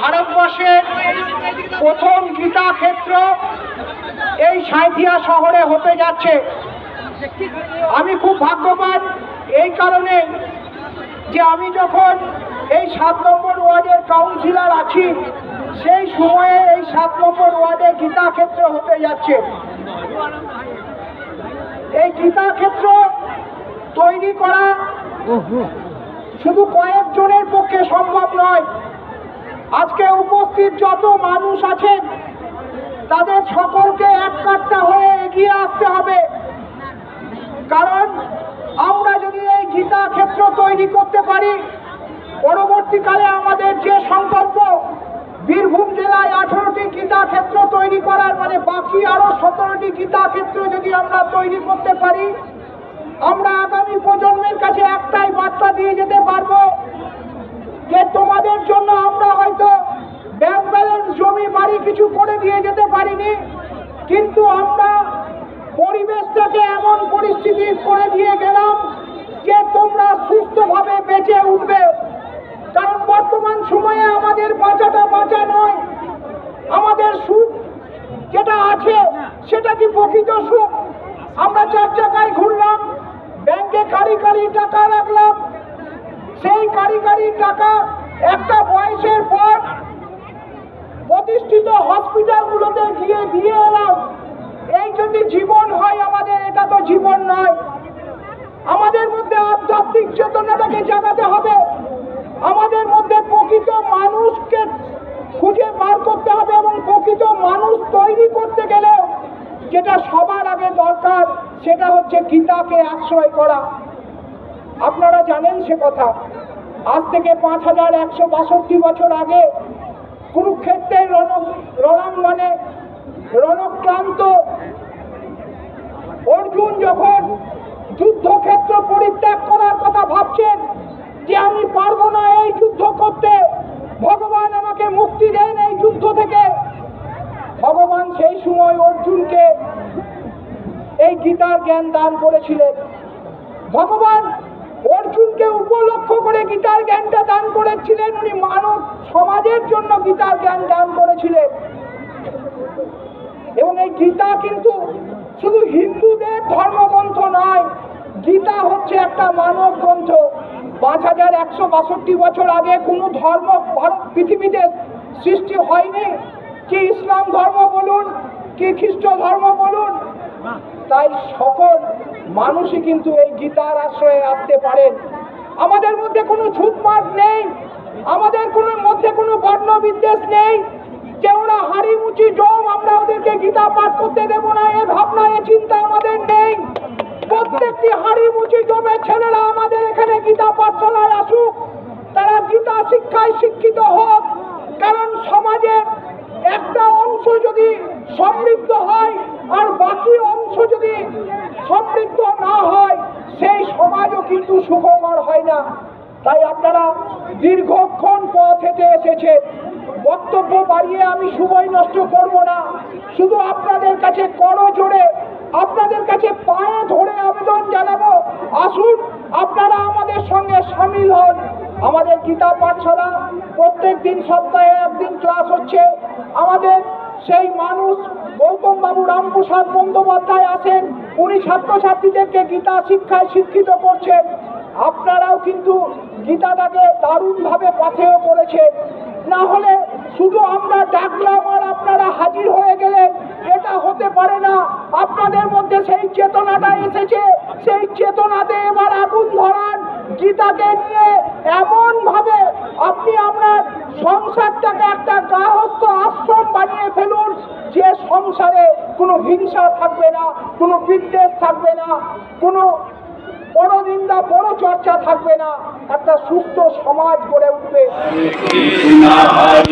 ভারতবর্ষের প্রথম গীতা ক্ষেত্র এই সাঁথিয়া শহরে হতে যাচ্ছে। আমি খুব ভাগ্যবান এই কারণে যে আমি যখন এই সাত নম্বর ওয়ার্ডের কাউন্সিলর আছি সেই সময়ে এই সাত নম্বর ওয়ার্ডে গীতা ক্ষেত্র হতে যাচ্ছে। এই গীতা ক্ষেত্র তৈরি করা শুধু কয়েকজনের পক্ষে সম্ভব নয় আজকে উপস্থিত যত মানুষ আছেন, তাদের সকলকে এক কাট্টা হয়ে এগিয়ে আসতে হবে। কারণ আমরা যদি এই গীতা ক্ষেত্র তৈরি করতে পারি, পরবর্তীকালে আমাদের যে সংকল্প, বীরভূম জেলায় আঠারোটি গীতা ক্ষেত্র তৈরি করার মানে বাকি আরও সতেরোটি গীতা ক্ষেত্র যদি আমরা তৈরি করতে পারি, আমরা আগামী প্রজন্মের কাছে একটাই বার্তা দিয়ে যেতে পারব যে তোমাদের জন্য আমরা হয়তো ব্যাংক ব্যালেন্স জমি বাড়ি কিছু করে দিয়ে যেতে পারিনি, কিন্তু আমরা পরিবেশটাকে এমন পরিস্থিতি করে দিয়ে গেলাম যে তোমরা সুস্থভাবে বেঁচে উঠবে। কারণ বর্তমান সময়ে আমাদের বাঁচাটা বাঁচা নয়, আমাদের সুখ যেটা আছে সেটা কি প্রকৃত সুখ? আমরা চার চাকায় ঘুরলাম ব্যাংকে কারি কারি টাকা রাখলাম সেই কারি কারি টাকা একটা বয়সের পর প্রতিষ্ঠিত হসপিটালগুলোতে গিয়ে দিয়ে এলাম। এই যদি জীবন হয় আমাদের, এটা তো জীবন নয়। আমাদের মধ্যে আধ্যাত্মিক চেতনাটাকে জাগাতে হবে। আমাদের মধ্যে প্রকৃত মানুষকে খুঁজে বার করতে হবে এবং প্রকৃত মানুষ তৈরি করতে গেলে যেটা সবার আগে দরকার, সেটা হচ্ছে গীতাকে আশ্রয় করা। আপনারা জানেন সে কথা। আজ থেকে পাঁচ হাজার একশো বাষট্টি বছর আগে কুরুক্ষেত্রের রণ রণাঙ্গনে রণক্লান্ত অর্জুন যখন যুদ্ধক্ষেত্র পরিত্যাগ করার কথা ভাবছেন যে আমি পারব না এই যুদ্ধ করতে, ভগবান আমাকে মুক্তি দেন এই যুদ্ধ থেকে। ভগবান সেই সময় অর্জুনকে এই গীতার জ্ঞান দান করেছিলেন। ভগবান অর্জুনকে উপলক্ষ করে গীতার জ্ঞানটা দান করেছিলেন। উনি মানব সমাজের জন্য গীতার জ্ঞান দান করেছিলেন। এবং এই গীতা কিন্তু শুধু হিন্দুদের ধর্মগ্রন্থ নয়, গীতা হচ্ছে একটা মানব গ্রন্থ। পাঁচ হাজার একশো বাষট্টি বছর আগে কোনো ধর্ম ভারত, পৃথিবীতে সৃষ্টি হয়নি। কি ইসলাম ধর্ম বলুন, কি খ্রিস্ট ধর্ম বলুন তাই সকল মানুষই কিন্তু এই গীতার আশ্রয়ে আসতে পারেন। আমাদের মধ্যে কোনো ছুটমাট নেই। আমাদের কোনো মধ্যে কোনো বর্ণ বিদ্বেষ নেই। যে ওরা হাড়ি মুচি জম আমরা ওদেরকে গীতা পাঠ করতে দেব না, এ ভাবনা, এ চিন্তা আমাদের নেই। প্রত্যেকটি হাড়ি মুচি জমের ছেলেরা আমাদের এখানে গীতা পাঠশালায় আসুক। তারা গীতা শিক্ষায় শিক্ষিত হোক। কারণ সমাজের একটা অংশ যদি সমৃদ্ধ হয় যদি সমৃদ্ধ না হয়, সেই সমাজও কিন্তু সুখকর হয় না। তাই আপনারা দীর্ঘক্ষণ পথ হেঁটে এসেছে বক্তব্য বাড়িয়ে আমি সময় নষ্ট করব না। শুধু আপনাদের কাছে করো জোরে আপনাদের কাছে পায়ে ধরে আবেদন জানাব। আসুন, আপনারা আমাদের সঙ্গে সামিল হন। আমাদের গীতা পাঠশালা প্রত্যেক দিন সপ্তাহে একদিন ক্লাস হচ্ছে। আমাদের সেই মানুষ গৌতম বাবু রামপ্রসাদ বন্দ্যোপাধ্যায় আছেন। উনি ছাত্রছাত্রীদেরকে গীতা শিক্ষায় শিক্ষিত করছেন। আপনারাও কিন্তু গীতাটাকে দারুণভাবে পাথেয় করেছেন। না হলে শুধু আমরা ডাকলাম আর আপনারা হাজির হয়ে গেলে এটা হতে পারে না। আপনাদের চেতনাটা এসেছে, সেই চেতনাতে এবার আগুন ধরান। গীতাকে নিয়ে এমন ভাবে আপনি আপনার সংসারটাকে একটা গার্হস্থ আশ্রম বানিয়ে ফেলুন, যে সংসারে কোনো হিংসা থাকবে না, কোনো বিদ্বেষ থাকবে না, কোনো বড় নিন্দা বড় চর্চা থাকবে না। একটা সুস্থ সমাজ গড়ে উঠবে। Krishna Hare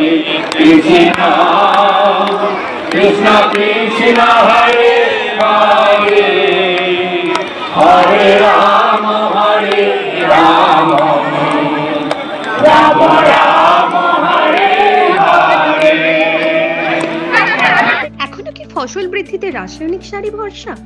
Krishna ফসল বৃদ্ধিতে রাসায়নিক সারই ভরসা?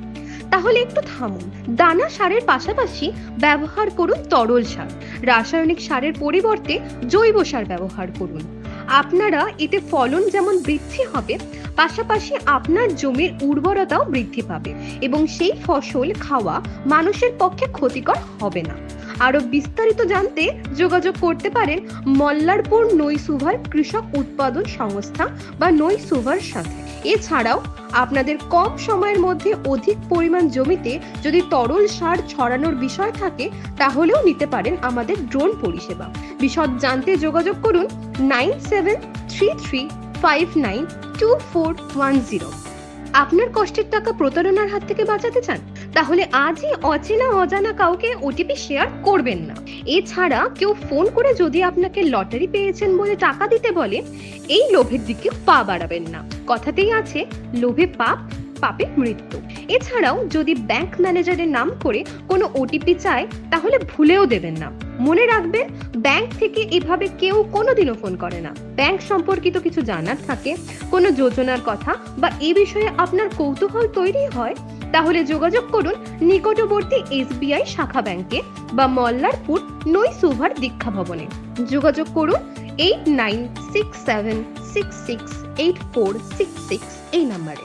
তাহলে একটু থামুন। দানা সারের পাশাপাশি ব্যবহার করুন তরল সার। রাসায়নিক সারের পরিবর্তে জৈব সার ব্যবহার করুন। আপনারা এতে ফলন যেমন বৃদ্ধি হবে, পাশাপাশি আপনার জমির উর্বরতাও বৃদ্ধি পাবে এবং সেই ফসল খাওয়া মানুষের পক্ষে ক্ষতিকর হবে না। আরও বিস্তারিত জানতে যোগাযোগ করতে পারেন মল্লারপুর নৈসুভার কৃষক উৎপাদন সংস্থা বা নৈসুভার সাথে। এছাড়াও আপনাদের কম সময়ের মধ্যে অধিক পরিমাণ জমিতে যদি তরল সার ছড়ানোর বিষয় থাকে, তাহলেও নিতে পারেন আমাদের ড্রোন পরিষেবা। বিশদ জানতে যোগাযোগ করুন nine seven three three five nine two four one zero. আপনার কষ্টের টাকা প্রতারণার হাত থেকে বাঁচাতে চান, তাহলে আজই অচেনা অজানা কাউকে ওটিপি শেয়ার করবেন না। এছাড়া কেউ ফোন করে যদি আপনাকে লটারি পেয়েছেন বলে টাকা দিতে বলে, এই লোভের দিকে পা বাড়াবেন না। কথাতেই আছে, লোভে পাপ পাপে মৃত্যু। এছাড়াও যদি ব্যাংক ম্যানেজারের নাম করে কোনো ওটিপি চায়, তাহলে ভুলেও দেবেন না। মনে রাখবেন ব্যাংক থেকে এভাবে কেউ কোনোদিনও ফোন করে না। ব্যাংক সম্পর্কিত কিছু জানার থাকে, কোনো যোজনার কথা বা এ বিষয়ে আপনার কৌতূহল তৈরি হয়, তাহলে যোগাযোগ করুন নিকটবর্তী এসবিআই শাখা ব্যাংকে বা মল্লারপুর নই সুভার দীক্ষা ভবনে। যোগাযোগ করুন eight nine six seven six six eight four six six এই নাম্বারে।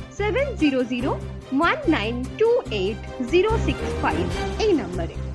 seven zero zero one nine two eight zero six five এই নম্বরে